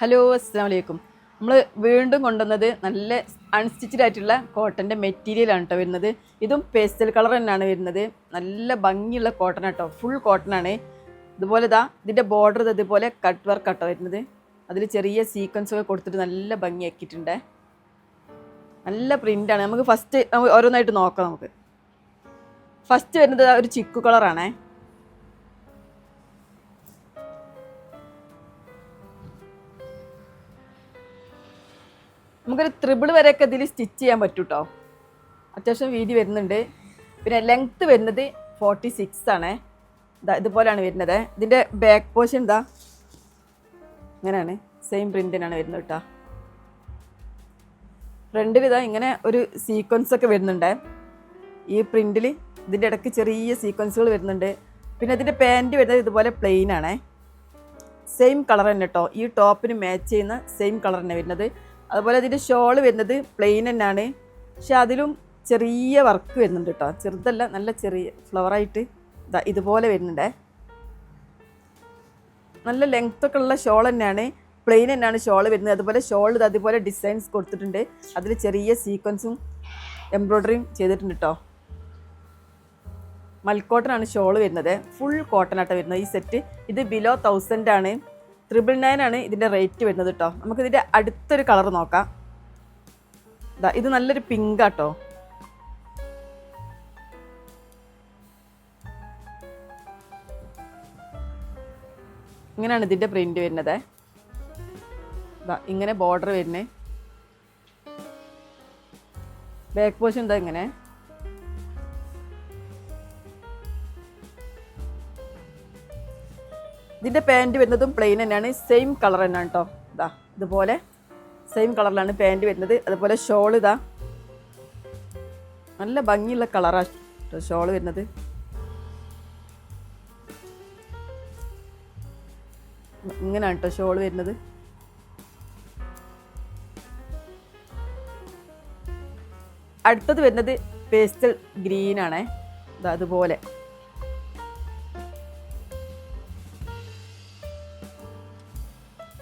Hello അസ്സാം വലൈക്കും നമ്മൾ വീണ്ടും കൊണ്ടുവന്നത് നല്ല അൺസ്റ്റിച്ചഡ് ആയിട്ടുള്ള കോട്ടന്റെ മെറ്റീരിയലാണ് കേട്ടോ വരുന്നത്. ഇതും പേസ്റ്റൽ കളർ തന്നെയാണ് വരുന്നത്. നല്ല ഭംഗിയുള്ള കോട്ടൺ കേട്ടോ ഫുൾ കോട്ടൺ ആണ്. ഇതുപോലെ ഇതാ ഇതിന്റെ ബോർഡർ ഇതുപോലെ കട്ട് വർക്ക് കേട്ടോ വരുന്നത്. അതിൽ ചെറിയ സീക്വൻസ് ഒക്കെ കൊടുത്തിട്ട് നല്ല ഭംഗിയാക്കിയിട്ടുണ്ട്. നല്ല പ്രിന്റാണ് നമുക്ക് ഫസ്റ്റ് ഓരോന്നായിട്ട് നോക്കാം നമുക്ക്. ഫസ്റ്റ് വരുന്നത് ഒരു ചിക്കു കളറാണേ നമുക്കൊരു ത്രിബിൾ വരെയൊക്കെ ഇതിൽ സ്റ്റിച്ച് ചെയ്യാൻ പറ്റും കേട്ടോ അത്യാവശ്യം വീതി വരുന്നുണ്ട്. പിന്നെ ലെങ്ത്ത് വരുന്നത് ഫോർട്ടി സിക്സ് ആണ്. ഇതാ ഇതുപോലെയാണ് വരുന്നത്. ഇതിന്റെ ബാക്ക് പോർഷൻ ഇതാ ഇങ്ങനെയാണ്. സെയിം പ്രിന്റിനാണ് വരുന്നത് കേട്ടോ ഫ്രണ്ടിൽ ഇതാ ഇങ്ങനെ ഒരു സീക്വൻസ് ഒക്കെ വരുന്നുണ്ട്. ഈ പ്രിന്റിൽ ഇതിന്റെ ഇടയ്ക്ക് ചെറിയ സീക്വൻസുകൾ വരുന്നുണ്ട്. പിന്നെ ഇതിന്റെ പാന്റ് വരുന്നത് ഇതുപോലെ പ്ലെയിൻ ആണേ. സെയിം കളർ തന്നെ കേട്ടോ ഈ ടോപ്പിന് മാച്ച് ചെയ്യുന്ന സെയിം കളർ തന്നെ വരുന്നത്. അതുപോലെ ഇതിന്റെ ഷോൾ വരുന്നത് പ്ലെയിൻ തന്നെയാണ്. പക്ഷെ അതിലും ചെറിയ വർക്ക് വരുന്നുണ്ട് കേട്ടോ ചെറുതല്ല നല്ല ചെറിയ ഫ്ലവറായിട്ട് ഇതാ ഇതുപോലെ വരുന്നുണ്ടേ. നല്ല ലെങ്ത് ഒക്കെ ഉള്ള ഷോൾ തന്നെയാണ്. പ്ലെയിൻ തന്നെയാണ് ഷോൾ വരുന്നത്. അതുപോലെ ഷോൾ ഇത് അതുപോലെ ഡിസൈൻസ് കൊടുത്തിട്ടുണ്ട്. അതിൽ ചെറിയ സീക്വൻസും എംബ്രോയ്ഡറിയും ചെയ്തിട്ടുണ്ട് കേട്ടോ മൽക്കോട്ടനാണ് ഷോൾ വരുന്നത്. ഫുൾ കോട്ടൺ വരുന്നത് ഈ സെറ്റ് ഇത് ബിലോ തൗസൻഡ് ആണ്. ത്രിബിൾ നയൻ ആണ് ഇതിന്റെ റേറ്റ് വരുന്നത് കേട്ടോ നമുക്ക് ഇതിന്റെ അടുത്തൊരു കളർ നോക്കാം. ഇതാ ഇത് നല്ലൊരു പിങ്ക് ആട്ടോ. ഇങ്ങനെയാണ് ഇതിന്റെ പ്രിന്റ് വരുന്നത്. ഇങ്ങനെ ബോർഡർ വരുന്നത് ബാക്ക് പോർഷൻ എന്താ ഇങ്ങനെ. ഇതിന്റെ പാന്റ് വരുന്നതും പ്ലെയിൻ തന്നെയാണ്. സെയിം കളർ തന്നെയാണ് കേട്ടോ ഇതാ ഇതുപോലെ സെയിം കളറിലാണ് പാന്റ് വരുന്നത്. അതുപോലെ ഷോൾ ഇതാ. നല്ല ഭംഗിയുള്ള കളറാണ് ഷോൾ വരുന്നത്. ഇങ്ങനെയാണ് കേട്ടോ ഷോൾ വരുന്നത്. അടുത്തത് വരുന്നത് പേസ്റ്റൽ ഗ്രീനാണേ അതുപോലെ.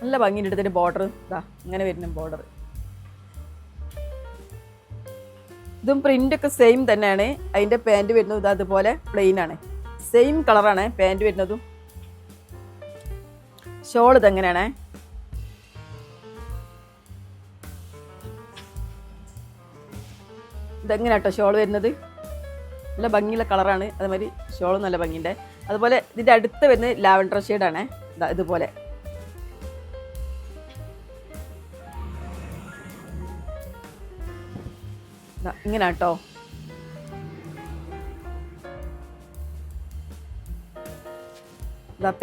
നല്ല ഭംഗിന്റെ ഇതിന്റെ ബോർഡർ ഇതാ ഇങ്ങനെ വരുന്ന ബോർഡർ ഇതും പ്രിന്റൊക്കെ സെയിം തന്നെയാണ്. അതിന്റെ പാന്റ് വരുന്നത് ഇതാ അതുപോലെ പ്ലെയിൻ ആണ്. സെയിം കളറാണ് പാന്റ് വരുന്നതും. ഷോൾ ഇതെങ്ങനെയാണ് ഇതെങ്ങനെ കേട്ടോ ഷോൾ വരുന്നത്? നല്ല ഭംഗിയുള്ള കളറാണ് അതുമാതിരി ഷോളും നല്ല ഭംഗിയുണ്ട്. അതുപോലെ ഇതിന്റെ അടുത്ത് വരുന്നത് ലാവൻഡർ ഷെയ്ഡാണ് ഇതാ ഇതുപോലെ. ഇങ്ങനെ കേട്ടോ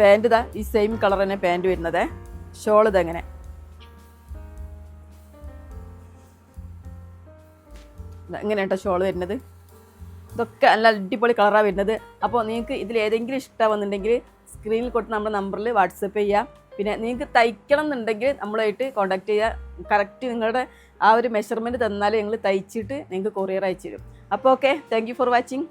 പാന്റ് ഇതാ ഈ സെയിം കളർ തന്നെ പാന്റ് വരുന്നത്. ഷോൾ ഇതെങ്ങനെ. ഇങ്ങനെ കേട്ടോ ഷോൾ വരുന്നത്. ഇതൊക്കെ നല്ല അടിപൊളി കളറാണ് വരുന്നത്. അപ്പോൾ നിങ്ങൾക്ക് ഇതിൽ ഏതെങ്കിലും ഇഷ്ടമാവുന്നുണ്ടെങ്കിൽ സ്ക്രീനിൽ കൊടുത്ത് നമ്മുടെ നമ്പറിൽ വാട്സപ്പ് ചെയ്യുക പിന്നെ നിങ്ങൾക്ക് തയ്ക്കണം എന്നുണ്ടെങ്കിൽ നമ്മളായിട്ട് കോൺടാക്ട് ചെയ്യുക കറക്റ്റ് നിങ്ങളുടെ ആ ഒരു മെഷർമെന്റ് തന്നാൽ ഞങ്ങൾ തയ്ച്ചിട്ട് നിങ്ങൾക്ക് കൊറിയർ അയച്ചു തരും. അപ്പോൾ ഓക്കെ താങ്ക് ഫോർ വാച്ചിങ്